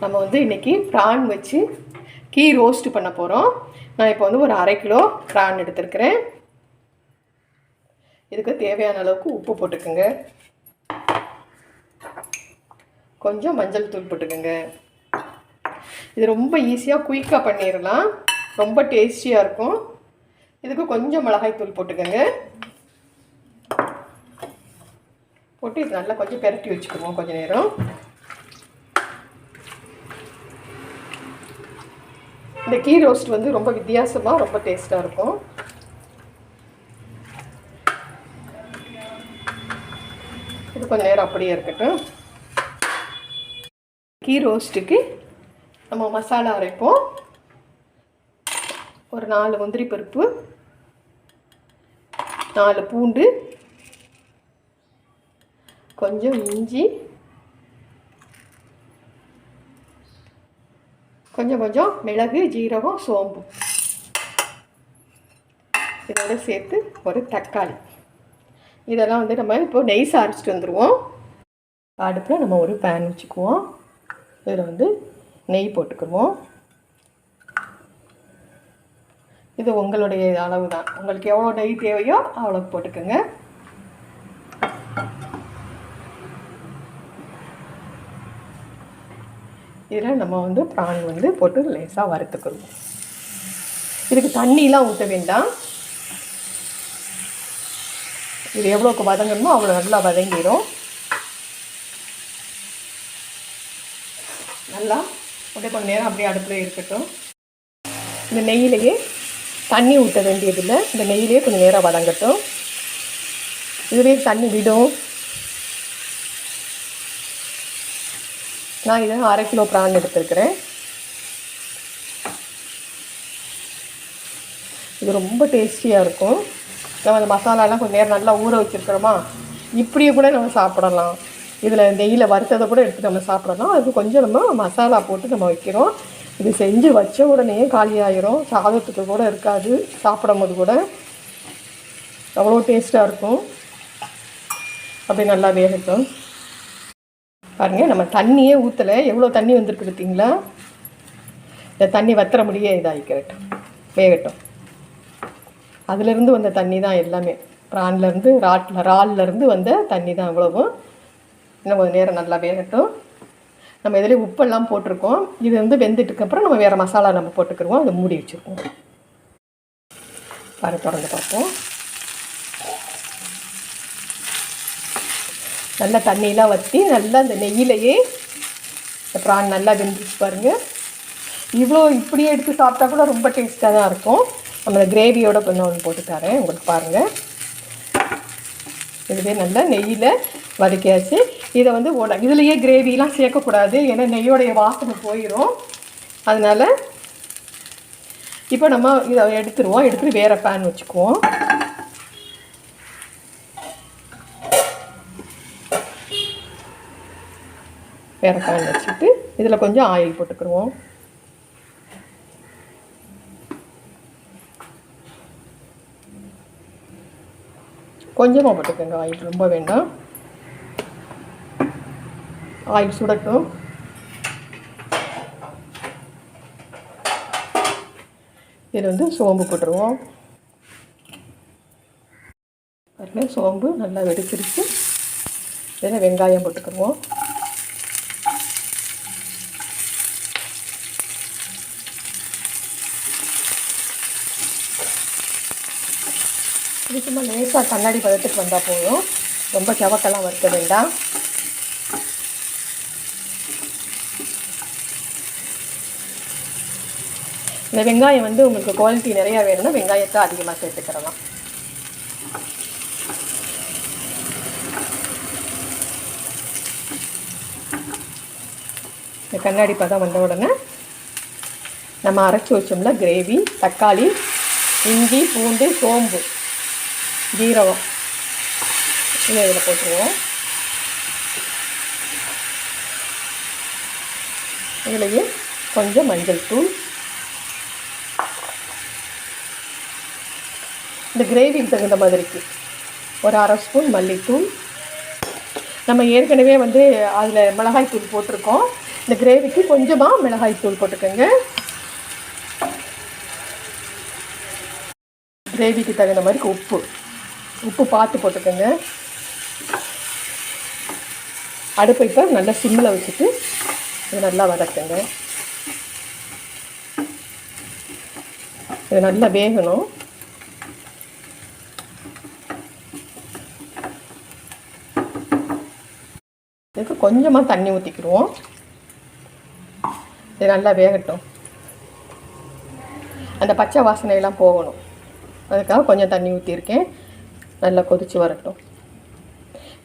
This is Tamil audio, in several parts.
நம்ம வந்து இன்றைக்கி ப்ரான் வச்சு கீ ரோஸ்ட் பண்ண போகிறோம் நான் இப்போ வந்து ஒரு அரை கிலோ ப்ரான் எடுத்துருக்கிறேன். இதுக்கு தேவையான அளவுக்கு உப்பு போட்டுக்கோங்க. கொஞ்சம் மஞ்சள் தூள் போட்டுக்கோங்க. இது ரொம்ப ஈஸியாக குயிக்காக பண்ணிடலாம் ரொம்ப டேஸ்டியாக இருக்கும். இதுக்கு கொஞ்சம் மிளகாய் தூள் போட்டுக்கோங்க. போட்டு இது நல்லா கொஞ்சம் பெரட்டி வச்சுக்குவோம் கொஞ்சம் நேரம். இந்த கீ ரோஸ்ட் வந்து ரொம்ப வித்தியாசமாக ரொம்ப டேஸ்ட்டாக இருக்கும். இது கொஞ்சம் நேரம் அப்படியே இருக்கட்டும். கீ ரோஸ்ட்டுக்கு நம்ம மசாலா அரைப்போம். ஒரு நாலு முந்திரி பருப்பு நாலு பூண்டு கொஞ்சம் இஞ்சி கொஞ்சம் கொஞ்சம் மிளகு ஜீரகம் சோம்பு. இதோட சேர்த்து ஒரு தக்காளி. இதெல்லாம் வந்து நம்ம இப்போ நெய் சாரிச்சிட்டு வந்துடுவோம் அடுப்பில் நம்ம ஒரு பேன் வச்சுக்குவோம். இதில் வந்து நெய் போட்டுக்குவோம். இது உங்களுடைய அளவு தான் உங்களுக்கு எவ்வளோ நெய் தேவையோ அவ்வளோ போட்டுக்கோங்க. இதில் நம்ம வந்து ப்ரான் வந்து போட்டு லேசாக வறுத்துக்கிறோம் இதுக்கு தண்ணிலாம் ஊற்ற வேண்டாம். இது எவ்வளோக்கு வதங்கணுமோ அவ்வளோ நல்லா வதங்கிடும். நல்லா அப்படியே கொஞ்சம் நேரம் அப்படியே அடுப்பில் இருக்கட்டும். இந்த நெய்யிலேயே தண்ணி ஊற்ற வேண்டியதில்லை. இந்த நெய்யிலே கொஞ்சம் நேரம் வதங்கட்டும். இதுவே தண்ணி விடும். நான் இதை அரை கிலோ ப்ரான் எடுத்துருக்கிறேன். இது ரொம்ப டேஸ்டியாக இருக்கும். நம்ம அந்த மசாலாலாம் கொஞ்சம் நேரம் நல்லா ஊற வச்சுருக்கிறோமா? இப்படியே கூட நம்ம சாப்பிடலாம். இதில் நெய்யில் வறுத்ததை கூட எடுத்து நம்ம சாப்பிடலாம். அதுக்கு கொஞ்சம் நம்ம மசாலா போட்டு நம்ம வைக்கிறோம். இது செஞ்சு வச்ச உடனே காலியாயிரும். சாதத்துக்கு கூட இருக்காது. சாப்பிடும் போது கூட அவ்வளோ டேஸ்ட்டாக இருக்கும். அப்படி நல்லா வேகட்டும். பாருங்கள் நம்ம தண்ணியே ஊற்றலை எவ்வளோ தண்ணி வந்திருக்கு பார்த்தீங்களா இந்த தண்ணி வத்துற முடியே இதாகிக்கிறட்டும் வேகட்டும். அதுலேருந்து வந்த தண்ணி தான் எல்லாமே. ப்ரான்லேருந்து ராட்டில் இறால்லேருந்து வந்த தண்ணி தான் இவ்வளவும் இன்னும் கொஞ்சம் நேரம் நல்லா வேகட்டும். நம்ம இதில் உப்பெல்லாம் போட்டிருக்கோம். இது வந்து வெந்துட்டுக்கப்புறம் நம்ம வேறு மசாலா நம்ம போட்டுக்கிடுவோம் அதை மூடி வச்சுருக்கோம் பாரு திறந்து பார்ப்போம். நல்லா தண்ணியெலாம் வற்றி நல்லா அந்த நெய்யிலையே இந்த ப்ரான் நல்லா வெந்துச்சு பாருங்கள் இவ்வளோ இப்படியே எடுத்து சாப்பிட்டா கூட ரொம்ப டேஸ்ட்டாக தான் இருக்கும். நம்ம கிரேவியோட கொஞ்சம் ஒன்று போட்டு தரேன் உங்களுக்கு பாருங்கள் இதுவே நல்லா நெய்யில் வதக்கியாச்சு. இதை வந்து உட இதுலேயே கிரேவிலாம் சேர்க்கக்கூடாது ஏன்னா நெய்யோடைய வாசனை போயிடும் அதனால் இப்போ நம்ம இதை எடுத்துருவோம் எடுத்துகிட்டு வேறு பேன் வச்சுக்குவோம். வேறு வச்சுட்டு இதில் கொஞ்சம் ஆயில் போட்டுக்கிடுவோம். கொஞ்சமாக போட்டுக்கோங்க ஆயில் ரொம்ப வேண்டாம். ஆயில் சுடட்டும். இதில் வந்து சோம்பு போட்டுருவோம். பாருங்க சோம்பு நல்லா வெடிச்சிருச்சு. இதில் வெங்காயம் போட்டுக்கிடுவோம். இது சும்மா லேசாக கண்ணாடி பதத்துக்கு வந்தால் போதும். ரொம்ப செவக்கெல்லாம் வறுக்க வேண்டாம். இந்த வெங்காயம் வந்து உங்களுக்கு குவாலிட்டி நிறையா வேணும்னா வெங்காயத்தை அதிகமாக சேர்த்துக்கிறலாம். இந்த கண்ணாடி பதம் வந்த உடனே நம்ம அரைச்சி வச்சோம்ல கிரேவி தக்காளி இஞ்சி பூண்டு சோம்பு. ஜீரகம். இதை இதில் போட்டுருவோம். இதுலேயே கொஞ்சம் மஞ்சள் தூள். இந்த கிரேவிக்கு தகுந்த மாதிரிக்கு ஒரு அரை ஸ்பூன் மல்லித்தூள். நம்ம ஏற்கனவே வந்து அதில் மிளகாய் தூள் போட்டிருக்கோம். இந்த கிரேவிக்கு கொஞ்சமாக மிளகாய் தூள் போட்டுக்கோங்க. கிரேவிக்கு தகுந்த மாதிரி உப்பு. உப்பு பார்த்து போட்டுக்கோங்க. அடுப்பை இப்போ நல்லா சிம்மில் வச்சுட்டு இது நல்லா வதக்குங்க. இது நல்லா வேகணும். இதுக்கு கொஞ்சமாக தண்ணி ஊற்றிக்கிடுவோம் இது நல்லா வேகட்டும். அந்த பச்சை வாசனையெல்லாம் போகணும். அதுக்காக கொஞ்சம் தண்ணி ஊற்றிருக்கேன் நல்லா கொதித்து வரட்டும்.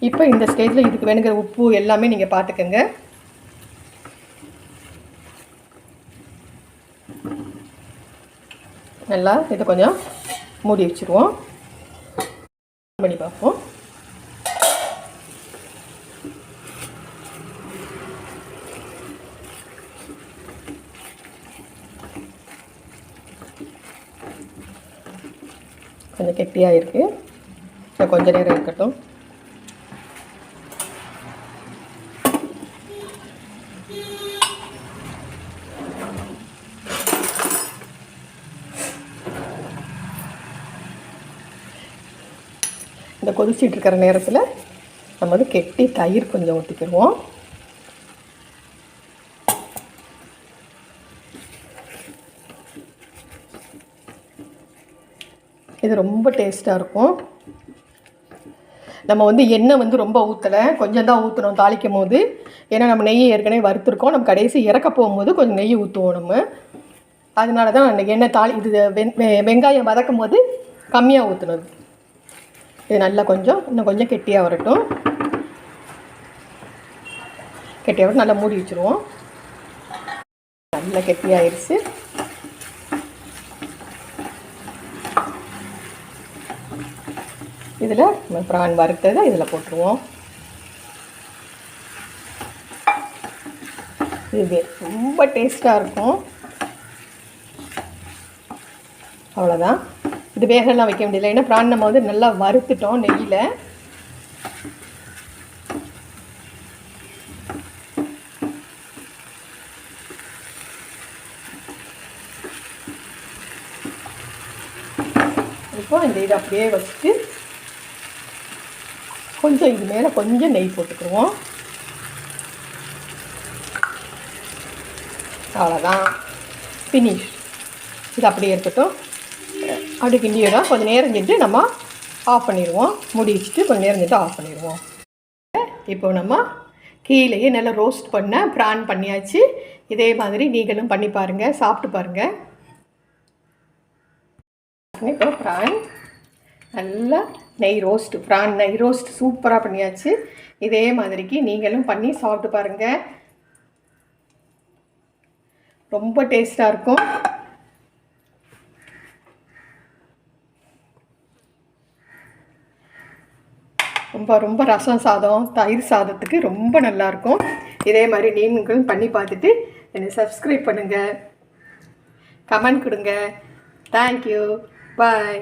இப்போ இந்த ஸ்டேஜில் இதுக்கு வேணுங்கிற உப்பு எல்லாமே நீங்கள் பார்த்துக்கோங்க நல்லா இதை கொஞ்சம் மூடி வச்சுருவோம். பண்ணி பார்ப்போம். கொஞ்சம் கெட்டியாக இருக்குது கொஞ்ச நேரம் இருக்கட்டும் இந்த கொதிச்சிட்டு இருக்கிற நேரத்தில் நம்ம வந்து கெட்டி தயிர் கொஞ்சம் ஊற்றிக்கிடுவோம் இது ரொம்ப டேஸ்ட்டாக இருக்கும். நம்ம வந்து எண்ணெய் வந்து ரொம்ப ஊற்றலை கொஞ்சம் தான் ஊற்றணும் தாளிக்கும் போது. ஏன்னா நம்ம நெய் ஏற்கனவே வறுத்துருக்கோம். நம்ம கடைசி இறக்க போகும்போது கொஞ்சம் நெய் ஊற்றுவோம் நம்ம. அதனால தான் அந்த எண்ணெய் தாளி இது வெங் வெங்காயம் வதக்கும் போது கம்மியாக ஊற்றுனது இது நல்லா கொஞ்சம் இன்னும் கொஞ்சம் கெட்டியாக வரட்டும். கெட்டியாக வரட்டும் நல்லா மூடி வச்சுருவோம். நல்லா கெட்டியாகிடுச்சு இதில் ப்ரான் வறுத்ததை இதில் போட்டுருவோம். இது ரொம்ப டேஸ்ட்டாக இருக்கும். அவ்வளோதான். இது வேகலாம் வைக்க முடியல ஏன்னா ப்ரான் நம்ம வந்து நல்லா வறுத்துட்டோம் நெய்யில். இப்போ இந்த இதை அப்படியே வச்சுட்டு கொஞ்சம் இது மேலே கொஞ்சம் நெய் போட்டுக்கிடுவோம் அவ்வளோதான் ஃபினிஷ் இது அப்படியே இருக்கட்டும். அப்படி கிண்டிடும் கொஞ்சம் நேரம் செஞ்சு நம்ம ஆஃப் பண்ணிடுவோம். முடி வச்சுட்டு கொஞ்சம் நேரம் செஞ்சு ஆஃப் பண்ணிடுவோம். இப்போ நம்ம கீழேயே நல்லா ரோஸ்ட் பண்ண ப்ரான் பண்ணியாச்சு. இதே மாதிரி நீங்களும் பண்ணி பாருங்கள் சாப்பிட்டு பாருங்கள் இப்போ ப்ரான் நல்லா நெய் ரோஸ்ட் ப்ரான் நெய் ரோஸ்ட் சூப்பராக பண்ணியாச்சு. இதே மாதிரிக்கு நீங்களும் பண்ணி சாப்பிட்டு பாருங்கள் ரொம்ப டேஸ்ட்டாக இருக்கும். ரொம்ப ரொம்ப ரசம் சாதம் தயிர் சாதத்துக்கு ரொம்ப நல்லாயிருக்கும் இதே மாதிரி நீங்களும் பண்ணி பார்த்துட்டு என்னை சப்ஸ்கிரைப் பண்ணுங்கள் கமெண்ட் கொடுங்க. Thank you bye